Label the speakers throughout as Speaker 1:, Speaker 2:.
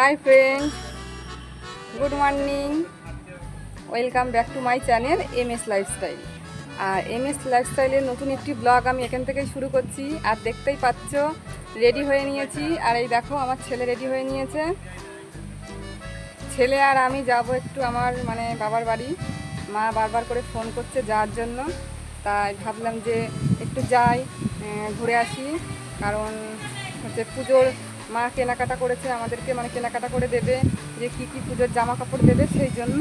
Speaker 1: Hi friend good morning welcome back to my channel M S lifestyle R M S লাইফস্টাইলের নতুন একটি blog আমি এখান থেকেই শুরু করছি। আর দেখতেই পাচ্ছ রেডি হয়ে নিয়েছি। আর এই দেখো, আমার ছেলে রেডি হয়ে নিয়েছে। ছেলে আর আমি যাব একটু আমার মানে বাবার বাড়ি। মা বারবার করে ফোন করছে যাওয়ার জন্য। তাই ভাবলাম যে একটু যাই ঘুরে আসি। কারণ হচ্ছে পুজোর মা কেনাকাটা করেছে, আমাদেরকে মানে কেনাকাটা করে দেবে, যে কি কি পুজোর জামা কাপড় দেবে, সেই জন্য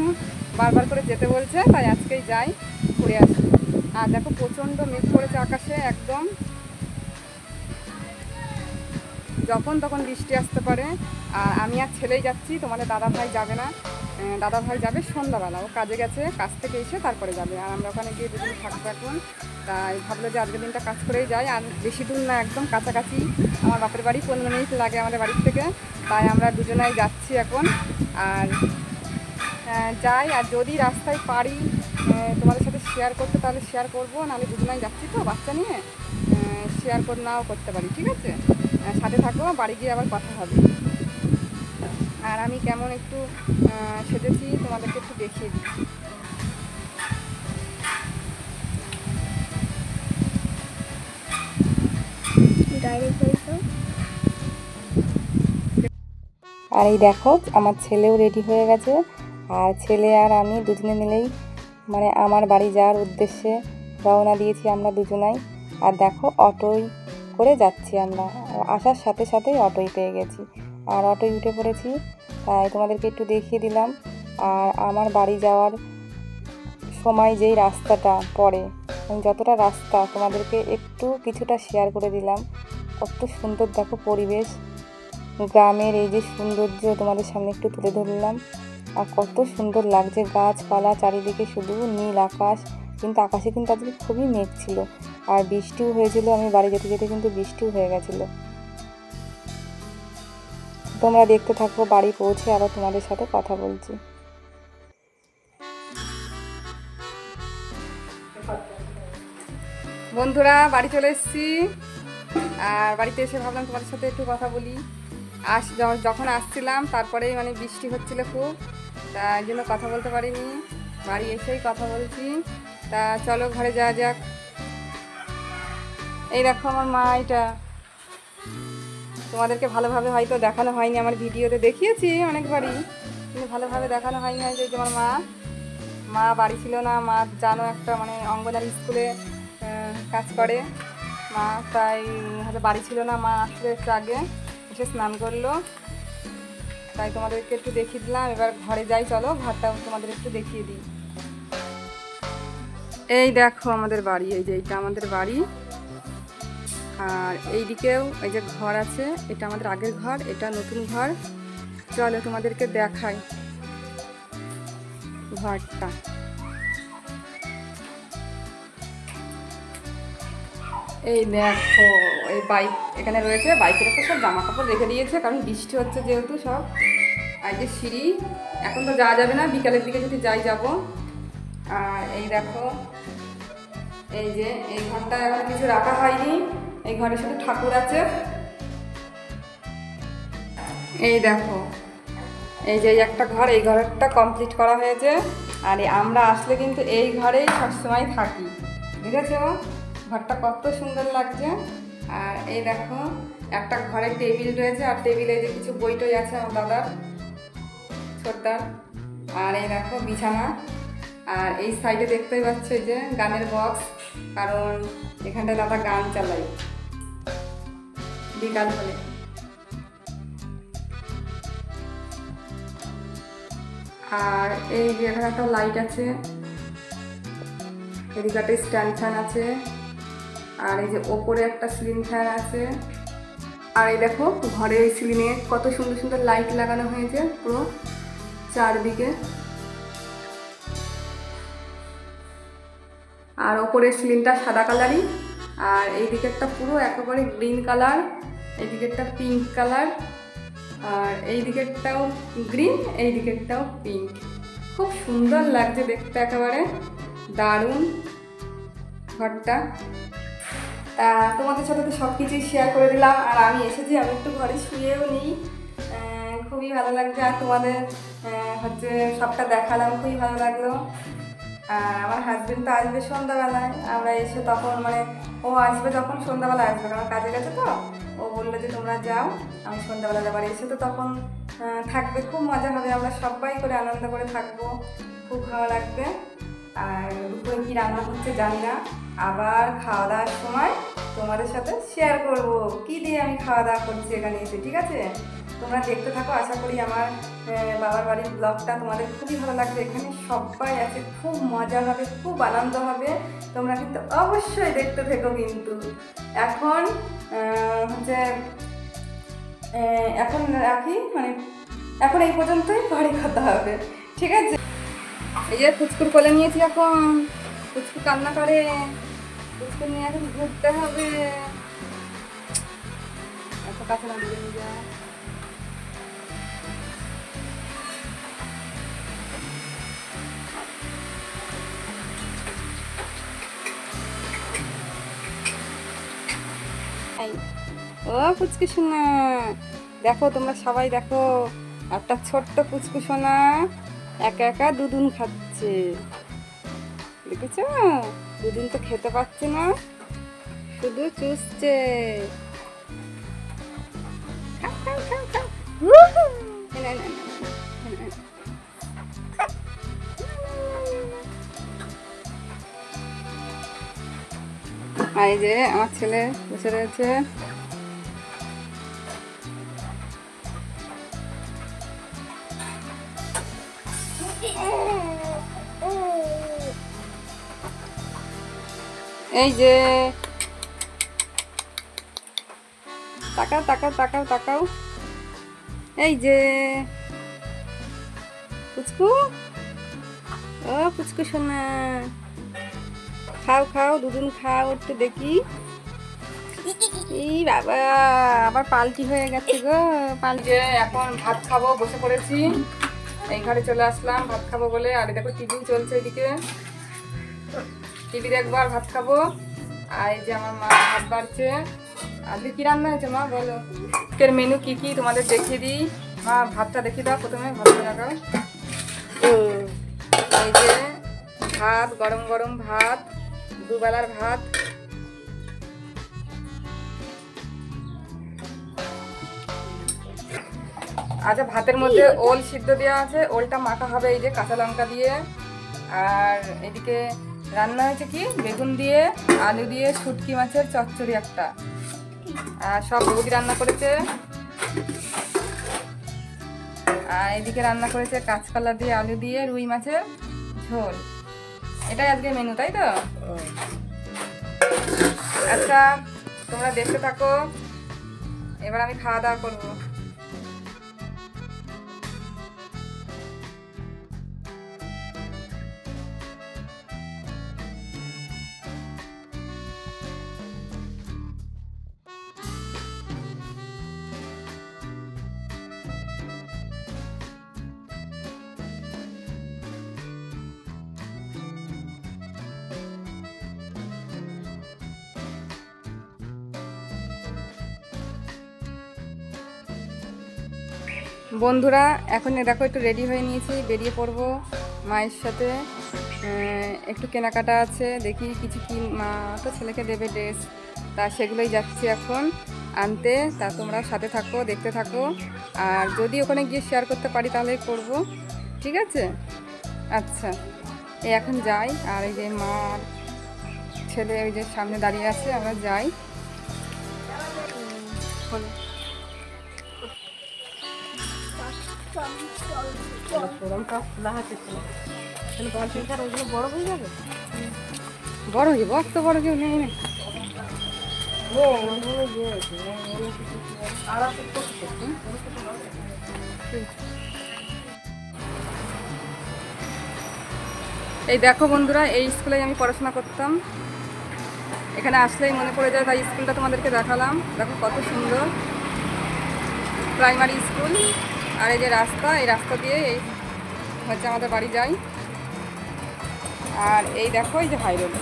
Speaker 1: বারবার করে যেতে বলছে, তাই আজকেই যাই ঘুরে আসি। আর দেখো প্রচণ্ড মেঘ করেছে আকাশে, একদম যখন তখন বৃষ্টি আসতে পারে, আর আমি আর ছেলেই যাচ্ছি, তোমাদের দাদা ভাই যাবে না। দাদা ভাই যাবে সন্ধ্যাবেলা, ও কাজে গেছে, কাজ থেকে এসে তারপরে যাবে। আর আমরা ওখানে গিয়ে দুদিন থাকব এখন। তাই ভাবলো যে আজকের দিনটা কাজ করেই যাই, আর বেশি দূর না, একদম কাছাকাছি। আমার বাপের বাড়ি পনেরো মিনিট লাগে আমাদের বাড়ির থেকে। তাই আমরা দুজনেই যাচ্ছি এখন। আর যাই, আর যদি রাস্তায় পারি তোমাদের সাথে শেয়ার করতে তাহলে শেয়ার করব, নাহলে দুজনেই যাচ্ছি তো, বাচ্চা নিয়ে? শেয়ার করে নাও করতে পারি ঠিক আছে? সাথে থাকো বাড়ি গিয়ে আবার কথা হবে। আর আমি কেমন একটু সেজেছি তোমাদেরকে একটু দেখিয়ে দিই। আর এই দেখো আমার ছেলেও রেডি হয়ে গেছে। আর ছেলে আর আমি দুজনে মিলেই মানে আমার বাড়ি যাওয়ার উদ্দেশ্যে রওনা দিয়েছি আমরা দুজনাই। আর দেখো অটোই করে যাচ্ছি আমরা। আসার সাথে সাথেই অটোই পেয়ে গেছি। আর অটোয় উঠে পড়েছি, তাই তোমাদেরকে একটু দেখিয়ে দিলাম। আর আমার বাড়ি যাওয়ার সময় যেই রাস্তাটা পড়ে আমি যতটা রাস্তা তোমাদেরকে একটু কিছুটা শেয়ার করে দিলাম, কত সুন্দর দেখো পরিবেশ। গ্রামের এই যে সৌন্দর্য তোমাদের সামনে একটু তুলে ধরলাম, আর কত সুন্দর লাগছে গাছপালা চারিদিকে শুধু নীল আকাশ কিন্তু আকাশে কিন্তু আজকে খুবই মেঘ ছিল। আর বৃষ্টিও হয়েছিল, আমি বাড়ি যেতে যেতে কিন্তু বৃষ্টিও হয়ে গেছিল। তোমরা দেখতে থাকব বাড়ি পৌঁছে আবার তোমাদের সাথে কথা বলছি। বন্ধুরা, বাড়ি চলে এসেছি। আর বাড়িতে এসে ভাবলাম তোমাদের সাথে একটু কথা বলি। আস যখন আসছিলাম, তারপরেই মানে বৃষ্টি হচ্ছিল খুব তার জন্য কথা বলতে পারিনি। বাড়ি এসেই কথা বলছি। তা চলো ঘরে যাওয়া যাক। এই দেখো আমার মা এটা। তোমাদেরকে ভালোভাবে হয়তো দেখানো হয়নি, আমার ভিডিওতে দেখিয়েছি অনেকবারই, কিন্তু ভালোভাবে দেখানো হয়নি যে তোমার মা। মা বাড়ি ছিল না, মা জানো একটা মানে অঙ্গনারী স্কুলে কাজ করে। মা তাই হয়তো বাড়ি ছিল না, মা আসলে একটু আগে এসে স্নান করল। তাই তোমাদেরকে একটু দেখিয়ে দিলাম, এবার ঘরে যাই, চলো ঘরটা তোমাদের একটু দেখিয়ে দিই। এই দেখো আমাদের বাড়ি, এই যে এইটা আমাদের বাড়ি। আর এইদিকেও এই যে ঘর আছে, এটা আমাদের আগের ঘর, এটা নতুন ঘর। চলো তোমাদেরকে দেখাই ঘরটা। এই দেখো, এই বাইক এখানে রয়েছে, বাইকের উপর সব জামা কাপড় রেখে দিয়েছে, কারণ বৃষ্টি হচ্ছে যেহেতু সব। আর যে সিঁড়ি, এখন তো যাওয়া যাবে না, বিকালের দিকে যদি যাই যাব। আর এই দেখো, এই যে, এই ঘরটা এখন কিছু রাখা হয়নি। এই ঘরে শুধু ঠাকুর আছে। এই দেখো, এই যে একটা ঘর, এই ঘরটা কমপ্লিট করা হয়েছে। আর আমরা আসলে কিন্তু এই ঘরেই সবসময় থাকি। বুঝেছ? ঘরটা কত সুন্দর লাগছে। আর এই দেখো, একটা ঘরে টেবিল রয়েছে। আর টেবিলে যে কিছু বই টই আছে আমার দাদার ছোটদার আর এই দেখো, বিছানা। আর এই সাইডে দেখতেই পাচ্ছ যে গানের বক্স কারণ এখানটায় দাদা গান চালায়। বিকাল হলে। আর এই এখানে একটা লাইট আছে। এদিকে একটা স্ট্যান্ড ফ্যান আছে। আর এই যে ওপরে একটা সিলিং ফ্যান আছে। আর এই দেখো ঘরে ওই সিলিংয়ে কত সুন্দর সুন্দর লাইট লাগানো হয়েছে পুরো চারদিকে। আর ওপরের সিলিংটা সাদা কালারই, আর এই দিকেরটা পুরো একেবারে গ্রিন কালার, এই দিকেরটা পিঙ্ক কালার, আর এই দিকেরটাও গ্রিন, এই দিকেরটাও পিঙ্ক। খুব সুন্দর লাগছে দেখতে একেবারে, দারুণ ঘরটা। তা তোমাদের সাথে তো সব কিছুই শেয়ার করে দিলাম, আর আমি এসেছি, আমি একটু ঘরে শুয়েও নিই। খুবই ভালো লাগছে, আর তোমাদের হচ্ছে সবটা দেখালাম, খুবই ভালো লাগল। আর আমার হাজবেন্ড তো আসবে সন্ধ্যাবেলায়। আমরা এসে তখন মানে ও আসবে তখন সন্ধ্যাবেলা আসবে কারণ কাজে গেছে তো। ও বলল যে, তোমরা যাও, আমি সন্ধ্যাবেলা যাবার এসে তো তখন থাকবে, খুব মজা হবে। আমরা সবাই করে আনন্দ করে থাকব, খুব ভালো লাগবে। আর দুপুরে কী রান্না হচ্ছে জানি না। আবার খাওয়া দাওয়ার সময় তোমাদের সাথে শেয়ার করব। কি দিয়ে আমি খাওয়া দাওয়া করছি এখানে এসে, ঠিক আছে? তোমরা দেখতে থাকো, আশা করি আমার বাবার বাড়ির ব্লগটা তোমাদের খুবই ভালো লাগবে। এখানে সবাই আছে, খুব মজা হবে, খুব আনন্দ হবে। তোমরা কিন্তু অবশ্যই দেখতে থেকো কিন্তু। এখন হচ্ছে এখন রাখি মানে এখন এই পর্যন্তই পরে কথা হবে। ঠিক আছে? এই যে ফুচকুর কোলে নিয়েছি এখন। ফুচকু কান্না করে। ফুচকুর নিয়ে এখন ঘুরতে হবে। এত কাছে নিয়ে যা এই, ও পুচকু সোনা। দেখো তোমরা সবাই দেখো একটা ছোট্ট পুচকু সোনা একা একা দুদিন খাচ্ছে। দেখেছ? দুদিন তো খেতে পাচ্ছে না শুধু চুষছে। খাও, খাও, খাও, খাও। আর এই যে আমার ছেলে বসে রয়েছে। এই যে, তাকাও তাকাও তাকাও তাকাও। এই যে, পুচকু। ও, পুচকু সোনা। খাও খাও দুদিন খাও একটু দেখি। এই বাবা আবার পাল্টি হয়ে গেছে গো পাল্টি। এখন ভাত খাব বসে পড়েছি। এই ঘরে চলে আসলাম ভাত খাব বলে। আর দেখো টিভি চলছে এদিকে। টিভি দেখব আর ভাত খাব। আর এই যে আমার মা ভাত বাড়ছে। আজকে কি রান্না হয়েছে মা বলো। আজকের মেনু কি কি তোমাদের দেখিয়ে দিই। মা ভাতটা দেখিয়ে দাও প্রথমে ভাতটা লাগাও এই যে ভাত গরম গরম ভাত। দুবেলার ভাত। আচ্ছা ভাতের মধ্যে ওল সিদ্ধ দেওয়া আছে। ওলটা মাখা হবে এই যে কাঁচা লঙ্কা দিয়ে। আর এদিকে রান্না হয়েছে কি? বেগুন দিয়ে, আলু দিয়ে, শুটকি মাছের চচ্চড়ি একটা। আর সব বৌদি রান্না করেছে। আর এদিকে রান্না করেছে কাঁচকলা দিয়ে, আলু দিয়ে, রুই মাছের ঝোল। এটাই আজকে মেনু তাই তো? আচ্ছা তোমরা দেখতে থাকো। এবার আমি খাওয়া দাওয়া করব। বন্ধুরা, এখন দেখো, একটু রেডি হয়ে নিয়েছি। বেরিয়ে পড়ব মায়ের সাথে। একটু কেনাকাটা আছে, দেখি কিছু কি মা তো ছেলেকে দেবে ড্রেস তা সেগুলোই যাচ্ছি এখন আনতে। তা তোমরা সাথে থাকো, দেখতে থাকো। আর যদি ওখানে গিয়ে শেয়ার করতে পারি তাহলে করব। ঠিক আছে? আচ্ছা এই এখন যাই। আর এই যে মা ছেলে ওই যে সামনে দাঁড়িয়ে আছে, আমরা যাই। হলো। বড় হয়ে যাব অত বড় কেউ নেই এই দেখো বন্ধুরা, এই স্কুলে আমি পড়াশোনা করতাম। এখানে আসলেই মনে পড়ে যায়, তাই স্কুলটা তোমাদেরকে দেখালাম। দেখো কত সুন্দর। প্রাইমারি স্কুল আর এই যে রাস্তা, এই রাস্তা দিয়ে এই হচ্ছে আমাদের বাড়ি যাই। আর এই দেখো, এই যে হাই রোড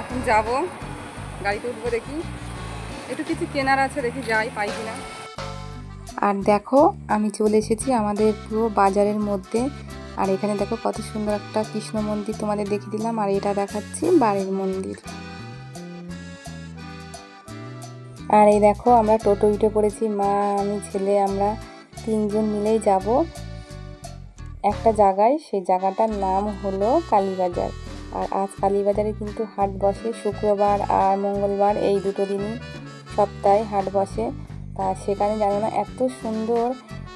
Speaker 1: এখন যাব, গাড়িতে উঠবো দেখি। একটু কিছু কেনার আছে, দেখি যাই, পাই কিনা। আর দেখো, আমি চলে এসেছি আমাদের পুরো বাজারের মধ্যে। আর এখানে দেখো কত সুন্দর একটা কৃষ্ণ মন্দির তোমাদের দেখিয়ে দিলাম, আর এটা দেখাচ্ছি বাড়ির মন্দির। আর এই দেখো, আমরা টোটো উঠে পড়েছি। মা, আমি, ছেলে, আমরা তিনজন মিলেই যাব একটা জায়গায়। সেই জায়গাটার নাম হলো কালীবাজার। আর আজ কালীবাজারে কিন্তু হাট বসে। শুক্রবার আর মঙ্গলবার এই দুটো দিনই সপ্তাহে হাট বসে। তা সেখানে জানো না, এত সুন্দর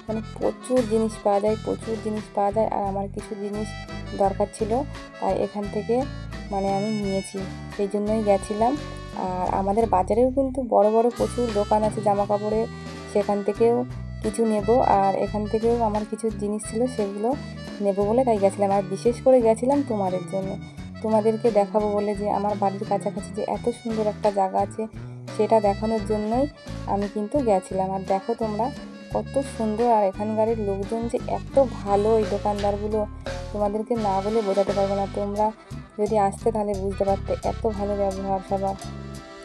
Speaker 1: মানে প্রচুর জিনিস পাওয়া যায়, প্রচুর জিনিস পাওয়া যায়। আর আমার কিছু জিনিস দরকার ছিল, তাই এখান থেকে মানে আমি নিয়েছি। সেই জন্যই গেছিলাম। আর আমাদের বাজারেও কিন্তু বড় বড় প্রচুর দোকান আছে জামা কাপড়ের সেখান থেকেও কিছু নেব আর এখান থেকেও আমার কিছু জিনিস ছিল সেগুলো নেব বলে তাই গেছিলাম। আর বিশেষ করে গেছিলাম তোমাদের জন্য। তোমাদেরকে দেখাবো বলে যে আমার বাড়ির কাছাকাছি যে এত সুন্দর একটা জায়গা আছে, সেটা দেখানোর জন্যই আমি কিন্তু গেছিলাম। আর দেখো তোমরা কত সুন্দর আর এখানকার লোকজন যে এত ভালো এই দোকানদারগুলো, তোমাদেরকে না বলে বোঝাতে পারব না। তোমরা যদি আসতে তাহলে বুঝতে পারতে এত ভালো ব্যবহার সবার।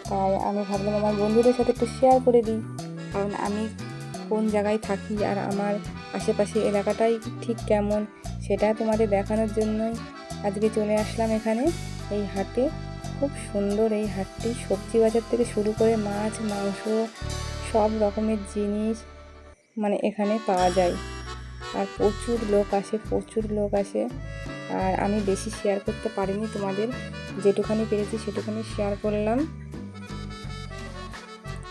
Speaker 1: তাই আমি ভাবলাম আমার বন্ধুদের সাথে একটু শেয়ার করে দিই। কারণ আমি কোন জায়গায় থাকি আর আমার আশেপাশে এলাকাটাই ঠিক কেমন, সেটা তোমাদের দেখানোর জন্যই আজকে চলে আসলাম এখানে। এই হাটে খুব সুন্দর এই হাটটি। সবজি বাজার থেকে শুরু করে মাছ, মাংস, সব রকমের জিনিস মানে এখানে পাওয়া যায়। আর প্রচুর লোক আসে, প্রচুর লোক আসে। আর আমি বেশি শেয়ার করতে পারিনি তোমাদের। যেটুখানি পেরেছি সেটুখানি শেয়ার করলাম।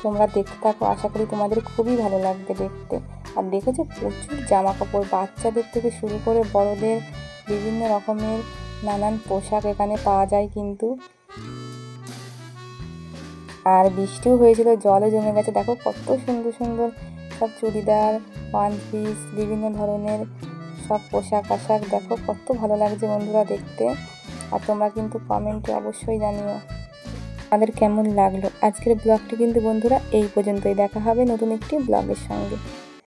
Speaker 1: তোমরা দেখতে থাকো, আশা করি তোমাদের খুবই ভালো লাগবে দেখতে। আর দেখেছ, প্রচুর জামা কাপড় বাচ্চাদের থেকে শুরু করে বড়দের বিভিন্ন রকমের নানান পোশাক এখানে পাওয়া যায় কিন্তু। আর বৃষ্টিও হয়েছিল জলে জমে গেছে। দেখো কত সুন্দর সুন্দর সব চুড়িদার ওয়ান পিস বিভিন্ন ধরনের সব পোশাক আশাক দেখো, কত ভালো লাগছে বন্ধুরা দেখতে। আর তোমরা কিন্তু কমেন্টে অবশ্যই জানিও আমাদের কেমন লাগল। আজকের ব্লগটি কিন্তু বন্ধুরা এই পর্যন্তই। দেখা হবে নতুন একটি ব্লগের সঙ্গে।